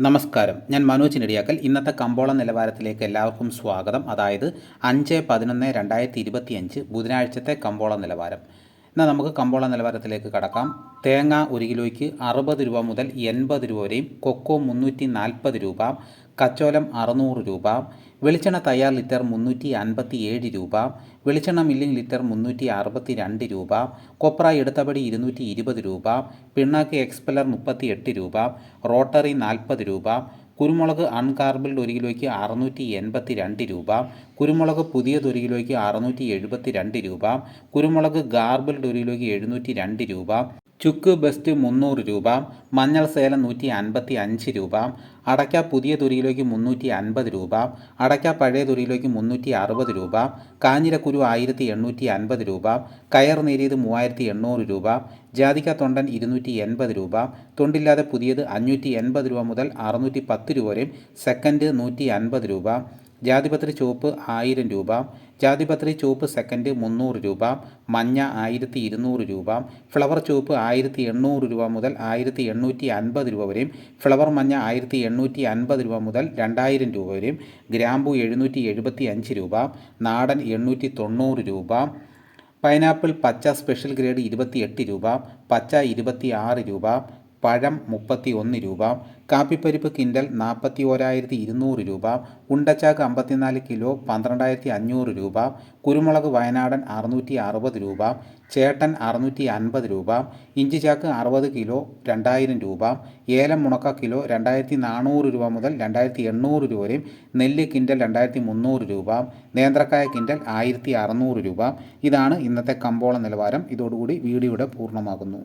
നമസ്കാരം. ഞാൻ മനോജ് നെടിയാക്കൽ. ഇന്നത്തെ കമ്പോള നിലവാരത്തിലേക്ക് എല്ലാവർക്കും സ്വാഗതം. അതായത് അഞ്ച് പതിനൊന്ന് രണ്ടായിരത്തി ഇരുപത്തിയഞ്ച് ബുധനാഴ്ചത്തെ കമ്പോള നിലവാരം. എന്നാൽ നമുക്ക് കമ്പോള നിലവാരത്തിലേക്ക് കടക്കാം. തേങ്ങ ഒരു കിലോയ്ക്ക് അറുപത് രൂപ മുതൽ എൺപത് രൂപ വരെയും കൊക്കോ മുന്നൂറ്റി നാൽപ്പത് രൂപ കച്ചോലം അറുന്നൂറ് രൂപ വെളിച്ചെണ്ണ തയ്യാർ ലിറ്റർ മുന്നൂറ്റി അൻപത്തി ഏഴ് രൂപ വെളിച്ചെണ്ണ മില്ലിംഗ് ലിറ്റർ മുന്നൂറ്റി അറുപത്തി രണ്ട് രൂപ കൊപ്ര എടുത്തപടി ഇരുന്നൂറ്റി ഇരുപത് രൂപ പിണ്ണാക്ക് എക്സ്പെല്ലർ മുപ്പത്തി എട്ട് രൂപ റോട്ടറി നാൽപ്പത് രൂപ കുരുമുളക് അൺകാർബിൾഡ് ഒരു കിലോയ്ക്ക് അറുന്നൂറ്റി എൺപത്തി രണ്ട് രൂപ. കുരുമുളക് പുതിയത് ഒരു കിലോയ്ക്ക് അറുന്നൂറ്റി എഴുപത്തി രണ്ട് രൂപ. കുരുമുളക് ഗാർബിൾഡ് ഒരു കിലോയ്ക്ക് എഴുന്നൂറ്റി രണ്ട് രൂപ. ചുക്ക് ബെസ്റ്റ് മുന്നൂറ് രൂപ മഞ്ഞൾ സേലം നൂറ്റി അൻപത്തി അഞ്ച് രൂപ അടയ്ക്ക പുതിയ തുരിയിലേക്ക് മുന്നൂറ്റി അൻപത് രൂപ അടയ്ക്ക പഴയ തുരിയിലേക്ക് മുന്നൂറ്റി അറുപത് രൂപ കാഞ്ഞിരക്കുരു ആയിരത്തി എണ്ണൂറ്റി അൻപത് രൂപ കയർ നേരിയത് മൂവായിരത്തി എണ്ണൂറ് രൂപ ജാതിക്ക തൊണ്ടൻ ഇരുന്നൂറ്റി എൺപത് രൂപ തൊണ്ടില്ലാതെ പുതിയത് അഞ്ഞൂറ്റി എൺപത് രൂപ മുതൽ അറുന്നൂറ്റി പത്ത് രൂപ വരെയും സെക്കൻഡ് നൂറ്റി അൻപത് രൂപ ജാതിപത്രി ചുവപ്പ് ആയിരം രൂപ ജാതിപത്രി ചുവപ്പ് സെക്കൻഡ് മുന്നൂറ് രൂപ മഞ്ഞ ആയിരത്തി ഇരുന്നൂറ് രൂപ ഫ്ലവർ ചുവപ്പ് ആയിരത്തി എണ്ണൂറ് രൂപ മുതൽ ആയിരത്തി എണ്ണൂറ്റി അൻപത് രൂപ വരെയും ഫ്ലവർ മഞ്ഞ ആയിരത്തി എണ്ണൂറ്റി അൻപത് രൂപ മുതൽ രണ്ടായിരം രൂപ വരെയും ഗ്രാമ്പു എഴുന്നൂറ്റി എഴുപത്തി അഞ്ച് രൂപ നാടൻ എണ്ണൂറ്റി തൊണ്ണൂറ് രൂപ പൈനാപ്പിൾ പച്ച സ്പെഷ്യൽ ഗ്രേഡ് ഇരുപത്തി രൂപ പച്ച ഇരുപത്തി ആറ് രൂപ പഴം മുപ്പത്തി ഒന്ന് രൂപ കാപ്പിപ്പരിപ്പ് കിൻഡൽ നാൽപ്പത്തി ഓരായിരത്തി ഇരുന്നൂറ് രൂപ ഉണ്ടച്ചാക്ക് അമ്പത്തിനാല് കിലോ പന്ത്രണ്ടായിരത്തി അഞ്ഞൂറ് രൂപ കുരുമുളക് വയനാടൻ അറുന്നൂറ്റി അറുപത് രൂപ ചേട്ടൻ അറുന്നൂറ്റി അൻപത് രൂപ ഇഞ്ചി ചാക്ക് അറുപത് കിലോ രണ്ടായിരം രൂപ ഏലം മുണക്ക കിലോ രണ്ടായിരത്തി നാനൂറ് രൂപ മുതൽ രണ്ടായിരത്തി എണ്ണൂറ് രൂപ വരെയും നെല്ല് കിൻഡൽ രണ്ടായിരത്തി മുന്നൂറ് രൂപ നേന്ത്രക്കായ കിൻഡൽ ആയിരത്തി അറുന്നൂറ് രൂപ. ഇതാണ് ഇന്നത്തെ കമ്പോള നിലവാരം. ഇതോടുകൂടി വീഡിയോയുടെ പൂർണമാകുന്നു.